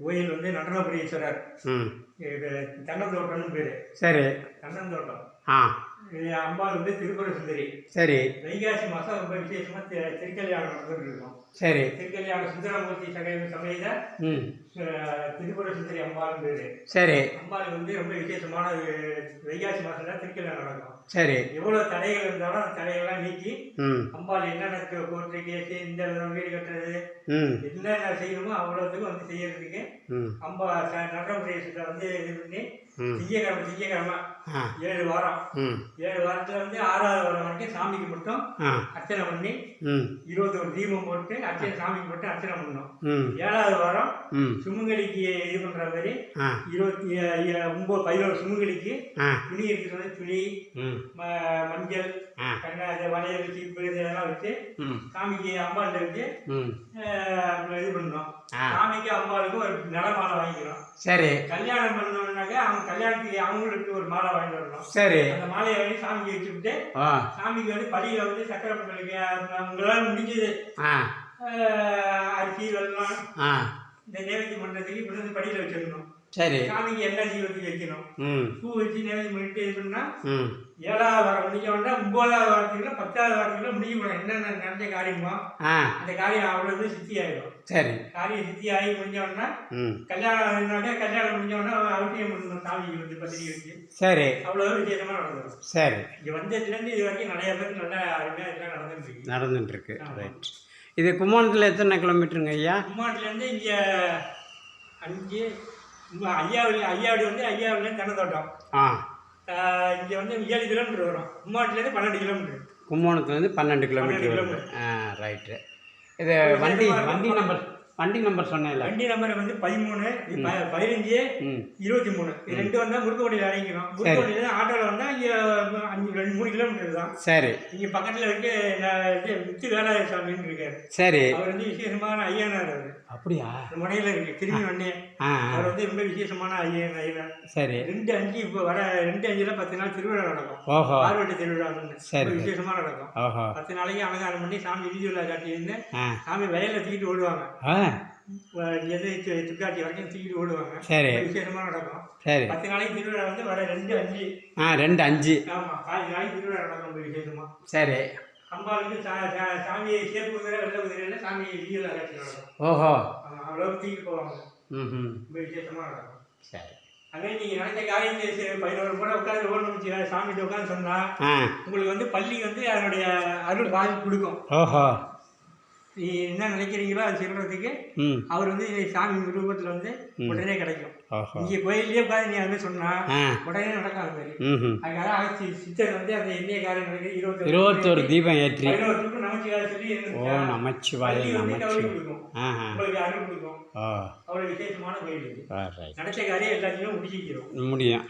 கோயில் வந்து நடனபுரீஸ்வரர் தென்னந்தோட்டம்னு பேர். சரி. தென்னந்தோட்டம். ஆ. அம்பாள் வந்து திருப்புர சுந்தரி சரி. வைகாசி மாதம் ரொம்ப விசேஷமாக தி- திருக்கல்யாணம் நடந்துட்டு இருக்கும் சரி. திருக்கல்யாண சுந்தரமூர்த்தி சகை சமேத ம். அஹ், திரிபுர சுந்தரி அம்பாள் பேர் சரி. அம்பாள் வந்து ரொம்ப விசேஷமான வைகாசி மாதம் தான் திருக்கல்யாணம் நடக்கும். சரி. எவ்வளோ தடைகள் இருந்தாலும் அந்த தடைகள்லாம் நீக்கி அம்பாள் என்னென்ன கோர்ட்டு கேஸு இந்த வீடு கட்டுறது ம். என்னென்ன செய்யணுமோ அவ்வளோத்துக்கும் வந்து செய்யறதுக்கு ம். அம்பா நடனபிரதேசத்தை வந்து இது பண்ணி ம். திங்கக்கிழமை திங்கக்கிழமை. ஆ. ஏழு வாரம். ஏழு வாரத்தில் வந்து ஆறாவது வாரம் வரைக்கும் சாமிக்கு மட்டும் அர்ச்சனை பண்ணி ம். இருபத்தொரு தீபம் போட்டு அர்ச்சனை சாமிக்கு மட்டும் அர்ச்சனை பண்ணணும் ஏழாவது வாரம் சுமங்கலிக்கு இது பண்ணுற மாதிரி இருபத்தி ஒம்பது பதினோரு சுமங்கலிக்கு துணி வந்து துணி மஞ்சள் கண்ணா வளையல் சீப்பு இதெல்லாம் வச்சு சாமிக்கு அம்பாள்கிட்ட வச்சு இது பண்ணணும் ஆ. சாமிக்கு அம்பாளுக்கும் ஒரு நிலமாலை வாங்கிக்கிறோம். சரி. கல்யாணம் பண்ணணும்னாக்க அவங்க கல்யாணத்துக்கு அவங்களுக்கு ஒரு மாலை வாங்கிட்டு வரணும். சரி. அந்த மாலையை வாங்கி சாமிக்கு வச்சுக்கிட்டு சாமிக்கு வந்து படியில் வந்து சக்கரை பொங்கலுக்கு அவங்களால முடிஞ்சது. அரிசி ஆ. இந்த நேவேத்தியம் பண்ணுறதுக்கு இப்படி வந்து படியில் வச்சிடணும் சரி. சாமிக்கு எண்ணெய் தீபத்துக்கு வைக்கணும் பூ வச்சு நேவேத்தியம் பண்ணிட்டு இது பண்ணால் ம். ஏழாவது வாரம் முடிஞ்சோடனே ஒன்பதாவது வாரத்துக்குள்ள பத்தாவது வாரத்துக்குள்ள முடிக்க முடியும் என்னென்ன நினைச்ச காரியமோ அந்த காரியம் அவ்வளவு சித்தி ஆகிடும் சரி. காரியம் சித்தி ஆகி முடிஞ்சோடனே கல்யாணம் கல்யாணம் முடிஞ்சோடனே அவசியம் பண்ணணும் சாமிக்கு வந்து பத்திரிக்கை வச்சு சரி. அவ்வளோ விசேஷமாக நடந்துடும் சரி. இங்கே வந்ததுலேருந்து இது வரைக்கும் நிறைய பேருக்கு நல்லா அருமையாக இதெல்லாம் நடந்துட்டு இருக்கு. நடந்துட்டுருக்கு. ரைட் இது கும்போணத்தில் எத்தனை கிலோமீட்டருங்க ஐயா? கும்மாட்டிலேருந்து இங்கே அஞ்சு ஐயாவளி ஐயாவடி வந்து ஐயாவளிலேருந்து தென்னந்தோட்டம் ஆ. இங்கே வந்து ஏழு கிலோமீட்டர் வரும். கும்மாட்டிலேருந்து பன்னெண்டு கிலோமீட்டர். கும்போணத்துலேருந்து பன்னெண்டு கிலோமீட்டர் வருது ஆ ரைட்டு இது வண்டி வண்டி நம்பர் வண்டி நம்பர் சொன்னேன்ல. வண்டி நம்பர் வந்து பதிமூணு பதினஞ்சு இருபத்தி மூணு ரெண்டு வந்தால் முருக்கோட்டையில் இறங்கிக்கணும் முருக்கோட்டையில் ஆட்டோவில் வந்தால் இங்கே அஞ்சு ரெண்டு மூணு கிலோமீட்டர் தான். சரி. இங்கே பக்கத்தில் இருக்கு முத்து வேலாய சாமின்னு இருக்காரு. சரி. அவர் வந்து விசேஷமான ஐயனார் அவர். அப்படியா? முனையில் இருக்கு திரும்பி வந்தே. ஆ, அவர் வந்து ரொம்ப விசேஷமான ஐயன் ஐயனார். சரி. ரெண்டு அஞ்சு இப்போ வர ரெண்டு அஞ்சுல பத்து நாள் திருவிழா நடக்கும். ஓஹோ. பார்வட்டி திருவிழா சரி. விசேஷமாக நடக்கும். பத்து நாளைக்கு அலங்காரம் பண்ணி சாமி வீதியுலா காட்டியிருந்து சாமி வயலில் தூக்கிட்டு ஓடுவாங்க. எது துக்காட்டி வரைக்கும் தூக்கிட்டு ஓடுவாங்க. சரி. விசேஷமாக நடக்கும். சரி. பத்து நாளைக்கு திருவிழா வந்து வர ரெண்டு அஞ்சு. ஆ ரெண்டு அஞ்சு. ஆமாம் பாதி நாளைக்கு திருவிழா நடக்கும் ரொம்ப விசேஷமா சரி. அம்பாளுக்கு சாமியை சேப்பு குதிரை வெள்ளை குதிரையில் சாமியை வீதியில் நடக்கும் ஓஹோ. ஆமா, அவ்வளவு தூக்கிட்டு போவாங்க. ம் விசேஷமாக நடக்கும். சரி. அதே நீங்கள் நினைச்ச செய்~ பதினோரு முறை உட்காந்து ஓடணும் சாமிகிட்ட உட்காந்து சொன்னால் உங்களுக்கு வந்து பள்ளி வந்து அதனுடைய அருள் பாதி கொடுக்கும். ஓஹோ. என்ன நினைக்கிறீங்களோ அது சொல்கிறதுக்கு அவர் வந்து சாமி ரூபத்தில் வந்து உடனே கிடைக்கும். இங்கே கோயிலே உட்காந்து நீ அது சொன்னால் உடனே மாதிரி ம் அதுக்காக அழைச்சி சித்தர் வந்து அந்த எண்ணெய காரியம் நடக்குது. இருபத்தி இருபத்தோரு தீபம் ஏற்றி. பதினோருக்கும் நமச்சிவாய சொல்லி ஓ நமச்சிவாய கொடுக்கும். அருள் கொடுக்கும். அவ்வளோ விசேஷமான கோயில் நினைச்ச காரியம் எல்லாத்தையும் முடிச்சிக்கிறோம். முடியும்.